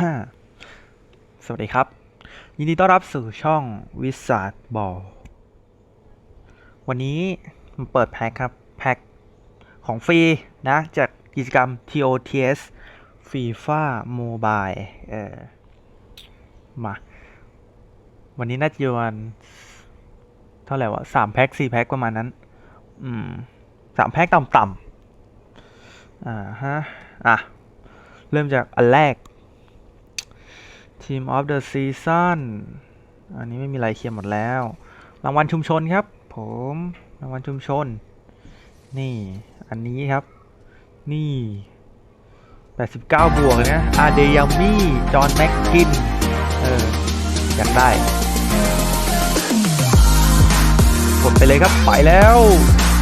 สวัสดีครับ ยินดีต้อนรับสู่ช่องวิสาดบอลวันนี้มาเปิดแพ็คครับ แพ็คของฟรีนะ จากกิจกรรม TOTS FIFA Mobile เออมา วันนี้น่าจะประมาณเท่าไหร่วะสามแพ็คสี่แพ็คประมาณนั้น อืมสามแพ็คต่ำๆอ่าฮะ อะ เริ่มจากอันแรก Team of the Season อันนี้ไม่มีอะไรเคลียร์หมดแล้ว รางวัลชุมชนครับ ผมรางวัลชุมชน นี่ อันนี้ครับ นี่ 89 บวกนะอาเดยามี่ จอห์นแม็กกิน เออ อยากได้ กดไปเลยครับ ไปแล้ว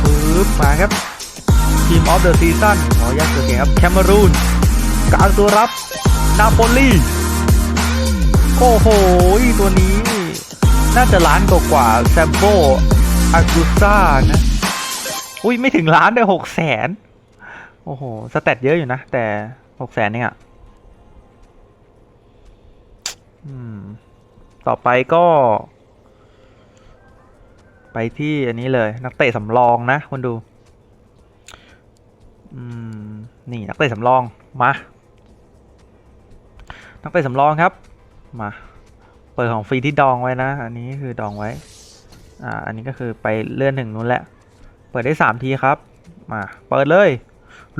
ปึ๊บมาครับ Team of the Season ขออนุญาตตัวเก่งครับ แคมรูนกลางตัวรับ นาโปลี โอ้โห ตัวนี้ น่าจะล้านกว่ากว่าแซมโบอากุซ่านะ อุ้ยไม่ถึงล้านได้หกแสนโอ้โห สแตทเยอะอยู่นะ แต่หกแสนเนี่ยอืมต่อไปก็ ไปที่อันนี้เลย นักเตะสำรองนะคนดูอืมนี่นักเตะสำรองมานักเตะสำรองครับ มา เปิดของฟรีที่ดองไว้นะ อันนี้คือดองไว้ อ่า อันนี้ก็คือไปเลื่อนถึงนู้นแหละ เปิดได้สามทีครับ มา เปิดเลย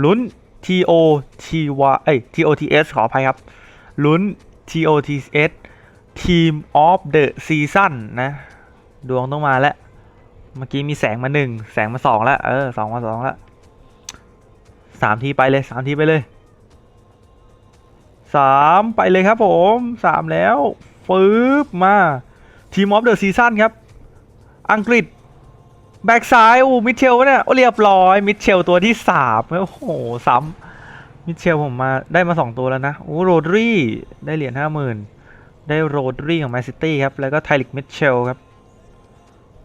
ลุ้น TO TY เอ้ย TOTS ขออภัยครับ ลุ้น TOTS Team of the Season นะ ดวงต้องมาแล้ว เมื่อกี้มีแสงมาหนึ่ง แสงมาสองแล้ว เออสองมาสองแล้วสามทีไปเลยสามทีไปเลย สามไปเลยครับผมสามแล้วฟืบมาทีมออฟเดอะซีซั่นครับ อังกฤษ แบ็กซ้ายโอ้มิเชลเนี่ยโอ้เรียบร้อย มิเชลตัวที่สามโอ้โหซ้ำมิเชลผมมาได้มาสองตัวแล้วนะ โอ้โรดรี่ได้เหรียญห้าหมื่นได้โรดรี่ของแมนซิตี้ครับ แล้วก็ไทลิกมิเชลครับ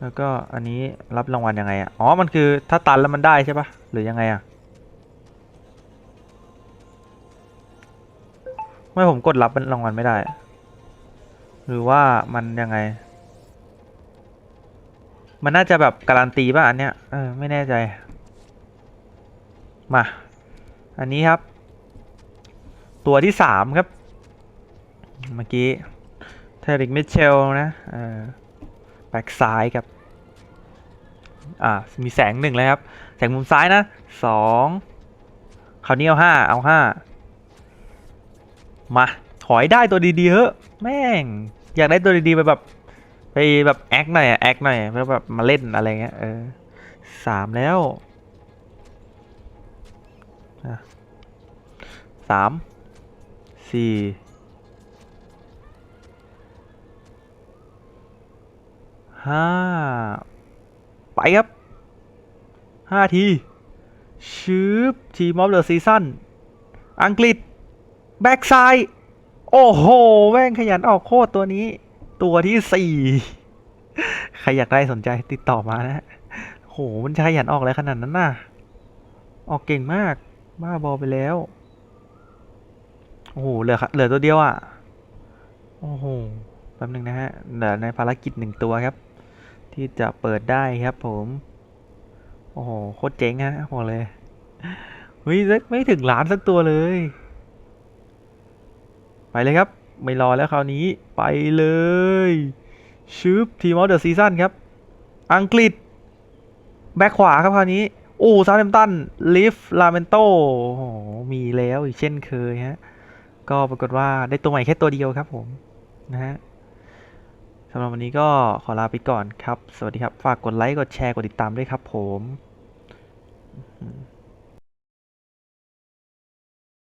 แล้วก็อันนี้รับรางวัลยังไงอะ อ๋อ มันคือถ้าตันแล้วมันได้ใช่ปะหรือยังไงอะ ไม่ผมกดรับเป็นรางวัลไม่ได้ หรือว่ามันยังไง มันน่าจะแบบการันตีป่ะอันเนี้ยเออไม่แน่ใจ มา อันนี้ครับ ตัวที่สามครับ เมื่อกี้เทริกมิเชลนะเออแบ็กซ้ายครับอ่ามีแสงหนึ่งเลยครับ แสงมุมซ้ายนะสองคราวนี้เอาห้าเอาห้า มาถอยได้ตัวดีๆเฮ้แม่ง อยากได้ตัวดีๆไปแบบ ไปแบบแอคหน่อยแอคหน่อยเพื่อแบบมาเล่นอะไรเงี้ยเออสามแล้วอะสามสี่ห้าไปครับห้าทีชืบทีมอฟเดอะซีซั่นอังกฤษ แบ็กซ้าย โอ้โห แม่งขยันออกโคตรตัวนี้ ตัวที่สี่ใครอยากได้สนใจติดต่อมานะโห มันขยันออกอะไรขนาดนั้นน่ะ ออกเก่งมาก บ้าบอไปแล้ว โอ้โห เหลือเหลือตัวเดียวอะ โอ้โห แป๊บหนึงนะฮะ เหลือในภารกิจหนึ่งตัวครับ ที่จะเปิดได้ครับผม โอ้โห โคตรเจ๋งฮะบอกเลย เฮ้ย ไม่ถึงล้านสักตัวเลย ไปเลยครับ ไม่รอแล้วคราวนี้ไปเลยชืบทีมออฟเดอะซีซั่นครับ อังกฤษ แบ็คขวาครับคราวนี้ โอ้ซาเ h มตันลิฟลาเมนโตโอ้โหมีแล้วอีกเช่นเคยฮะ ก็ปรากฏว่าได้ตัวใหม่แค่ตัวเดียวครับผมนะฮะสำหรับวันนี้ก็ขอลาไปก่อนครับ สวัสดีครับ ฝากกดไลค์ กดแชร์ กดติดตามด้วยครับผม